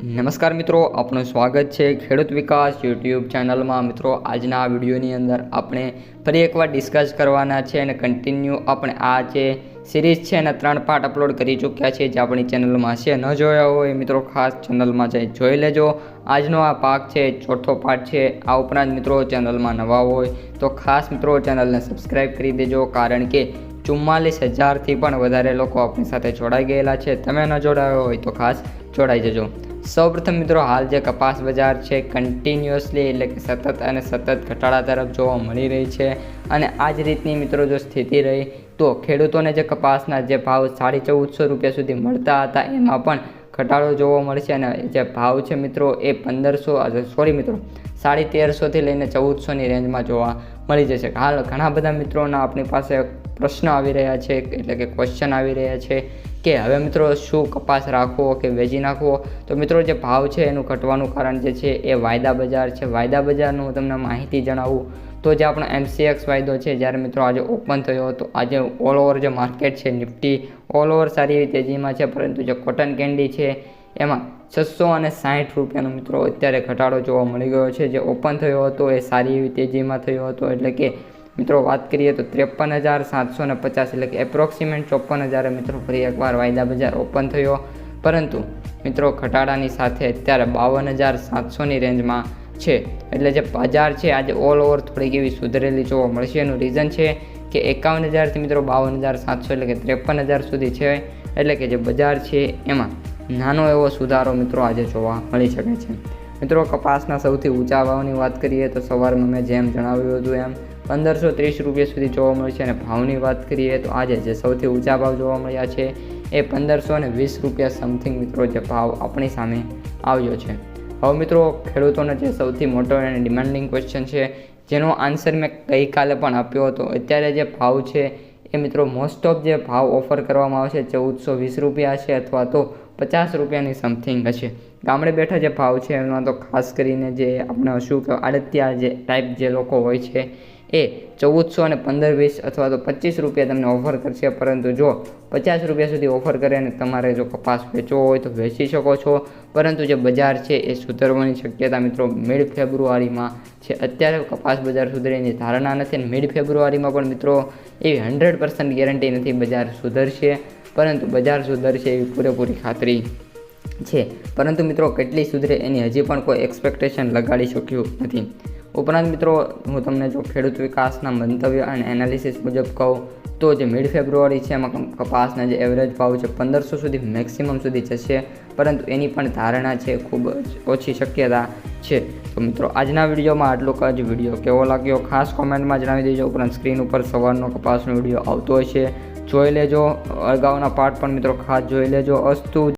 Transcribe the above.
નમસ્કાર મિત્રો, આપનું સ્વાગત છે ખેડૂત વિકાસ યુટ્યુબ ચેનલમાં. મિત્રો, આજના આ વિડીયોની અંદર આપણે ફરી એકવાર ડિસ્કસ કરવાના છે અને કન્ટિન્યુ આપણે આ જે સિરીઝ છે એના ત્રણ પાર્ટ અપલોડ કરી ચૂક્યા છે જે આપણી ચેનલમાં છે ન જોયા હોય મિત્રો, ખાસ ચેનલમાં જઈ જોઈ લેજો. આજનો આ પાક છે, ચોથો પાર્ટ છે. આ ઉપરાંત મિત્રો, ચેનલમાં નવા હોય તો ખાસ મિત્રો ચેનલને સબસ્ક્રાઈબ કરી દેજો, કારણ કે ચુમ્માલીસ હજારથી પણ વધારે લોકો આપણી સાથે જોડાઈ ગયેલા છે. તમે ન જોડાયો હોય તો ખાસ જોડાઈ જજો. સૌપ્રથમ મિત્રો, હાલ જે કપાસ બજાર છે કન્ટિન્યુઅસલી એટલે કે સતત અને સતત ઘટાડા તરફ જોવા મળી રહી છે. અને આ જ રીતની મિત્રો જો સ્થિતિ રહી, તો ખેડૂતોને જે કપાસના જે ભાવ સાડી ચૌદસો રૂપિયા સુધી મળતા હતા, એમાં પણ ઘટાડો જોવા મળશે. અને જે ભાવ છે મિત્રો, એ પંદરસો સોરી મિત્રો, સાડી તેરસોથી લઈને ચૌદસોની રેન્જમાં જોવા મળી જશે. હાલ ઘણા બધા મિત્રોના આપણી પાસે પ્રશ્ન આવી રહ્યા છે, એટલે કે ક્વેશ્ચન આવી રહ્યા છે. કે હવે મિત્રો શું કપાસ રાખવો કે વેચી નાખવો? તો મિત્રો જે ભાવ છે એનું ઘટવાનું કારણ જે છે એ વાયદા બજાર છે. વાયદા બજારનું હું તમને માહિતી જણાવું. તો જે આપણો એમસીએક્સ વાયદો છે, જ્યારે મિત્રો આજે ઓપન થયો હતો, આજે ઓલ ઓવર જે માર્કેટ છે, નિફ્ટી ઓલ ઓવર સારી તેજીમાં છે, પરંતુ જે કોટન કેન્ડી છે, એમાં છસો અને સાઠ રૂપિયાનો મિત્રો અત્યારે ઘટાડો જોવા મળી ગયો છે. જે ઓપન થયો હતો એ સારી એવી તેજીમાં થયો હતો, એટલે કે મિત્રો, વાત કરીએ તો ત્રેપન હજાર સાતસો ને પચાસ એટલે કે એપ્રોક્સિમેટ ચોપન હજારે મિત્રો ફરી એકવાર વાયદા બજાર ઓપન થયો. પરંતુ મિત્રો, ઘટાડાની સાથે અત્યારે બાવન હજાર સાતસોની રેન્જમાં છે. એટલે જે બજાર છે, આજે ઓલ ઓવર થોડીક એવી સુધરેલી જોવા મળશે. એનું રીઝન છે કે એકાવન હજારથી મિત્રો બાવન હજાર સાતસો એટલે કે ત્રેપન હજાર સુધી છે. એટલે કે જે બજાર છે, એમાં નાનો એવો સુધારો મિત્રો આજે જોવા મળી શકે છે. મિત્રો, કપાસના સૌથી ઊંચા ભાવની વાત કરીએ તો સવારમાં મેં જેમ જણાવ્યું હતું એમ, પંદરસો ત્રીસ રૂપિયા સુધી જોવા મળશે અને ભાવની વાત કરીએ તો આજે જે સૌથી ઊંચા ભાવ જોવા મળ્યા છે એ પંદરસો અને વીસ રૂપિયા સમથિંગ મિત્રો, જે ભાવ આપણી સામે આવ્યો છે. હવે મિત્રો, ખેડૂતોનો જે સૌથી મોટો અને ડિમાન્ડિંગ ક્વેશ્ચન છે, જેનો આન્સર મેં ગઈકાલે પણ આપ્યો હતો. અત્યારે જે ભાવ છે એ મિત્રો મોસ્ટ ઓફ જે ભાવ ઓફર કરવામાં આવશે ચૌદસો વીસ રૂપિયા છે અથવા તો પચાસ રૂપિયાની સમથિંગ હશે. ગામડે બેઠા જે ભાવ છે, એમાં તો ખાસ કરીને જે આપણે શું કહેવાય, આડતિયા જે ટાઈપ જે લોકો હોય છે, એ ચૌદસો અને પંદર વીસ અથવા તો પચીસ રૂપિયા તમને ઓફર કરશે. પરંતુ જો પચાસ રૂપિયા સુધી ઓફર કરે અને તમારે જો કપાસ વેચવો હોય તો વેચી શકો છો. પરંતુ જે બજાર છે, એ સુધરવાની શક્યતા મિત્રો મિડ ફેબ્રુઆરીમાં છે. અત્યારે કપાસ બજાર સુધરેની ધારણા નથી અને મિડ ફેબ્રુઆરીમાં પણ મિત્રો એવી હંડ્રેડ પર્સન્ટ ગેરંટી નથી બજાર સુધરશે. પરંતુ બજાર સુધરશે એવી પૂરેપૂરી ખાતરી છે. પરંતુ મિત્રો, કેટલી સુધરે એની હજી પણ કોઈ એક્સપેક્ટેશન લગાડી શક્યું નથી. ઉપરાંત મિત્રો, હું તમને જો ખેડૂત વિકાસના મંતવ્ય અને એનાલિસિસ મુજબ કહું, તો જે મિડ ફેબ્રુઆરી છે, એમાં કપાસના જે એવરેજ ભાવ છે, પંદરસો સુધી મેક્સિમમ સુધી જશે. પરંતુ એની પણ ધારણા છે, ખૂબ જ ઓછી શક્યતા છે. તો મિત્રો, આજના વિડીયોમાં આટલું જ વીડિયો. કેવો લાગ્યો? ખાસ કોમેન્ટમાં જણાવી દેજો. ઉપરાંત સ્ક્રીન ઉપર સવારનો કપાસનો વીડિયો આવતો હશે. જોઈ લેજો. અગાઉના પાર્ટ પણ મિત્રો ખાસ જોઈ લેજો. અસ્તુ